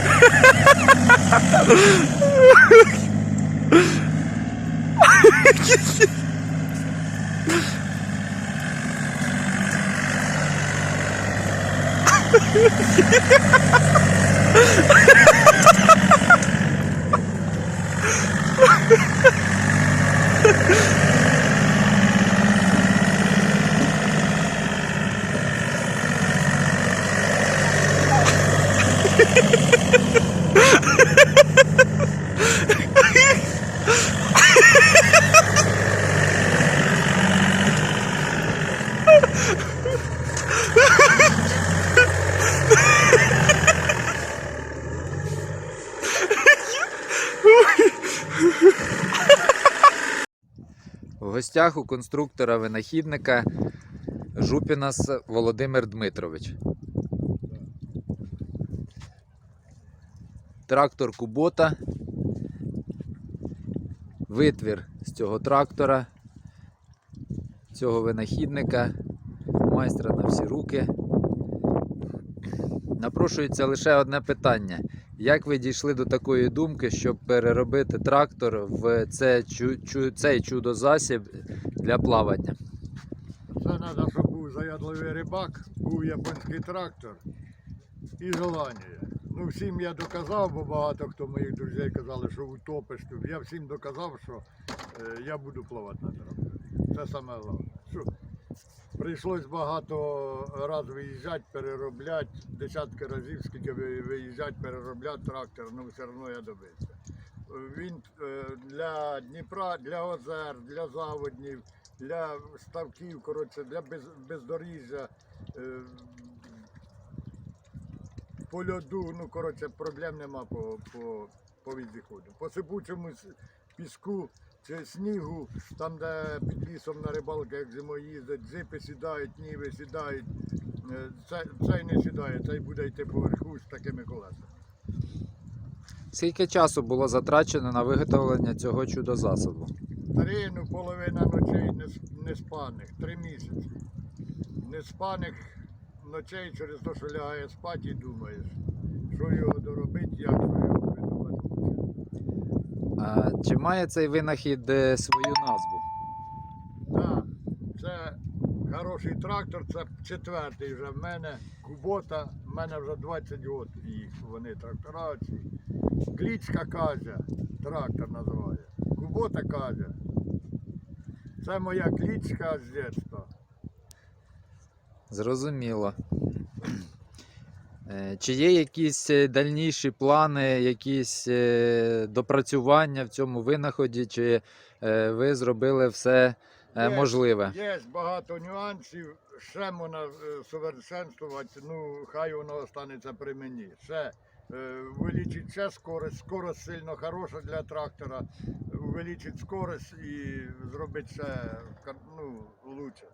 Ha ha ha! В гостях у конструктора-винахідника Жупінас Володимир Дмитрович. Трактор Кубота. Витвір з цього трактора, цього винахідника, майстра на всі руки. Напрошується лише одне питання. Як ви дійшли до такої думки, щоб переробити трактор в це, чу- цей чудо-засіб для плавання? Це треба, щоб був заядливий рибак, був японський трактор і желання. Ну, всім я доказав, бо багато хто моїх друзів казали, що утопиш тут. Я всім доказав, що е, я буду плавати на тракторі. Це саме головне. Прийшлось багато разів виїжджати, переробляти, десятки разів, скільки ви- виїжджати, переробляти трактор, ну все одно я добився. Він е, для Дніпра, для озер, для заводнів, для ставків, коротше, для без, бездоріжжя, е, по льоду, ну коротше, проблем нема по, по, по відходу. По сипучому піску чи снігу, там, де під лісом на рибалки, як зимою їздять, джипи сідають, ніви сідають. е, Це, цей не сідає, цей буде йти поверху з такими колесами. Скільки часу було затрачено на виготовлення цього чудо-засобу? Три, ну половина ночей не, спаних, три місяці. Не спаних ночей через те, що лягає спати і думаєш, що його доробити, як його чи має цей винахід е, свою назву? Так, це хороший трактор, це четвертий вже в мене. Кубота, в мене вже 20 років їх, вони трактора. Клічка каже, трактор називає. Кубота каже. Це моя клічка з дитинства. Зрозуміло. Е, Чи є якісь е, дальніші плани, якісь е, допрацювання в цьому винаході, чи ви зробили все Є. можливе? Є багато нюансів, ще можна совершенствувати, ну хай воно останеться при мені. Ще е, увеличить скорость, скорость сильно хороша для трактора, увеличить скорость і зробить ще ну, лучше.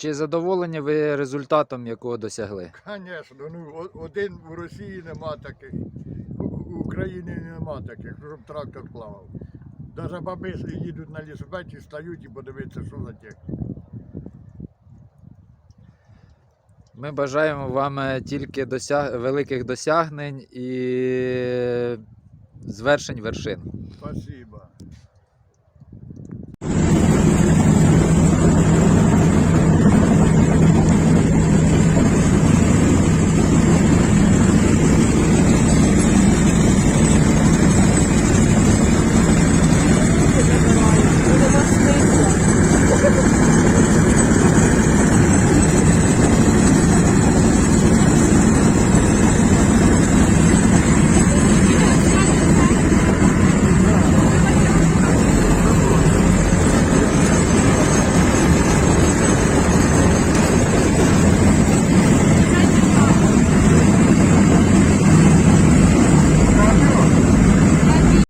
Чи задоволені ви результатом, якого досягли? Звісно, ну один в Росії нема таких, в Україні нема таких, щоб трактор плавав. Навіть баби їдуть на лісопеті, стають і подивитися, що за техніка. Ми бажаємо вам е, тільки досяг... великих досягнень і звершень вершин. Спасибо.